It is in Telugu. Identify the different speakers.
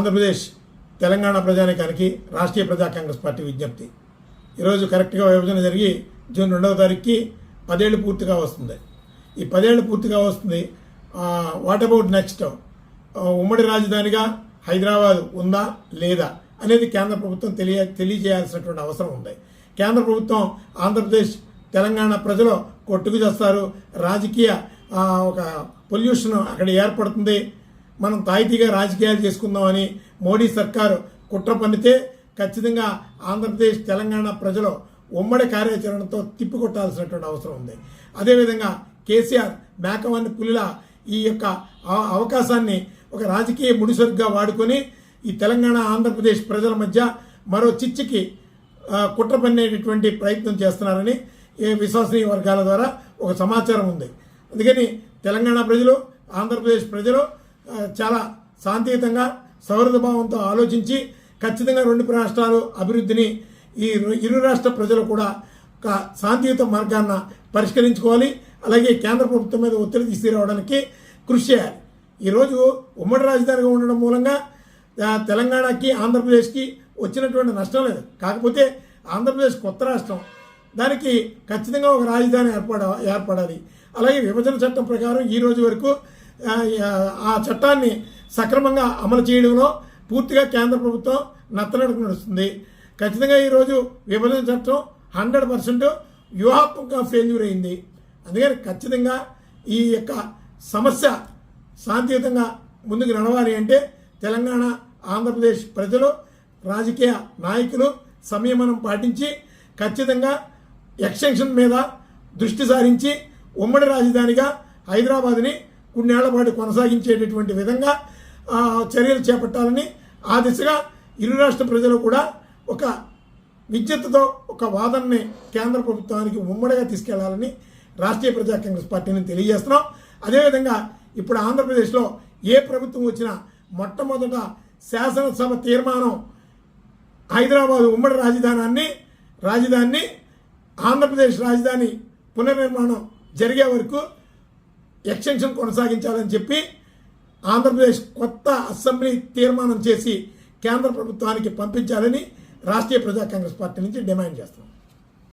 Speaker 1: ఆంధ్రప్రదేశ్ తెలంగాణ ప్రజానికానికి రాష్ట్రీయ ప్రజా కాంగ్రెస్ పార్టీ విజ్ఞప్తి. ఈరోజు కరెక్ట్గా విభజన జరిగి జూన్ రెండవ తారీఖుకి పదేళ్ళు పూర్తిగా వస్తుంది. ఈ పదేళ్ళు పూర్తిగా వస్తుంది వాట్ అబౌట్ నెక్స్ట్ ఉమ్మడి రాజధానిగా హైదరాబాద్ ఉందా లేదా అనేది కేంద్ర ప్రభుత్వం తెలియ తెలియజేయాల్సినటువంటి అవసరం ఉంది. కేంద్ర ప్రభుత్వం ఆంధ్రప్రదేశ్ తెలంగాణ ప్రజలు కొట్టుకు చేస్తారు. రాజకీయ ఒక పొల్యూషన్ అక్కడ ఏర్పడుతుంది. మనం తాయితీగా రాజకీయాలు చేసుకుందామని మోడీ సర్కారు కుట్ర పన్నితే ఖచ్చితంగా ఆంధ్రప్రదేశ్ తెలంగాణ ప్రజలు ఉమ్మడి కార్యాచరణతో తిప్పికొట్టాల్సినటువంటి అవసరం ఉంది. అదేవిధంగా కేసీఆర్ మేకవన్ని పులిలా ఈ యొక్క అవ- అవకాశాన్ని ఒక రాజకీయ ముడిసరుగ్గా వాడుకొని ఈ తెలంగాణ ఆంధ్రప్రదేశ్ ప్రజల మధ్య మరో చిచ్చికి కుట్ర పన్నేటటువంటి ప్రయత్నం చేస్తున్నారని ఈ విశ్వసనీయ వర్గాల ద్వారా ఒక సమాచారం ఉంది. అందుకని తెలంగాణ ప్రజలు ఆంధ్రప్రదేశ్ ప్రజలు చాలా శాంతియుతంగా సౌహృదభావంతో ఆలోచించి ఖచ్చితంగా రెండు రాష్ట్రాలు అభివృద్ధిని ఈ ఇరు రాష్ట్ర ప్రజలు కూడా ఒక శాంతియుత మార్గాన్న పరిష్కరించుకోవాలి. అలాగే కేంద్ర ప్రభుత్వం మీద ఒత్తిడి తీసుకురావడానికి కృషి చేయాలి. ఈరోజు ఉమ్మడి రాజధానిగా ఉండడం మూలంగా తెలంగాణకి ఆంధ్రప్రదేశ్కి వచ్చినటువంటి నష్టం లేదు. కాకపోతే ఆంధ్రప్రదేశ్ కొత్త రాష్ట్రం. దానికి ఖచ్చితంగా ఒక రాజధాని ఏర్పడ ఏర్పడాలి. అలాగే విభజన చట్టం ప్రకారం ఈ రోజు వరకు ఆ, చట్టాన్ని సక్రమంగా అమలు చేయడంలో పూర్తిగా కేంద్ర ప్రభుత్వం నత్తనడుకు నడుస్తుంది. ఖచ్చితంగా ఈరోజు విభజన చట్టం హండ్రెడ్ పర్సెంట్ వ్యూహాత్మకంగా ఫెయిల్యూర్ అయింది. అందుకని ఖచ్చితంగా ఈ యొక్క సమస్య శాంతియుతంగా ముందుకు నడవాలి అంటే తెలంగాణ ఆంధ్రప్రదేశ్ ప్రజలు రాజకీయ నాయకులు సంయమనం పాటించి ఖచ్చితంగా ఎక్స్టెన్షన్ మీద దృష్టి సారించి ఉమ్మడి రాజధానిగా హైదరాబాద్ని కొన్నేళ్ళ పాటు కొనసాగించేటటువంటి విధంగా చర్యలు చేపట్టాలని ఆ దిశగా ఇరు రాష్ట్ర ప్రజలు కూడా ఒక విద్యుత్తుతో ఒక వాదనని కేంద్ర ప్రభుత్వానికి ఉమ్మడిగా తీసుకెళ్ళాలని రాష్ట్రీయ ప్రజా కాంగ్రెస్ పార్టీని తెలియజేస్తున్నాం. అదేవిధంగా ఇప్పుడు ఆంధ్రప్రదేశ్లో ఏ ప్రభుత్వం వచ్చినా మొట్టమొదట శాసనసభ తీర్మానం హైదరాబాద్ ఉమ్మడి రాజధానాన్ని రాజధానిని ఆంధ్రప్రదేశ్ రాజధాని పునర్నిర్మాణం జరిగే వరకు ఎక్స్టెన్షన్ కొనసాగించాలని చెప్పి ఆంధ్రప్రదేశ్ కొత్త అసెంబ్లీ తీర్మానం చేసి కేంద్ర ప్రభుత్వానికి పంపించాలని రాష్ట్రీయ ప్రజా కాంగ్రెస్ పార్టీ నుంచి డిమాండ్ చేస్తున్నాం.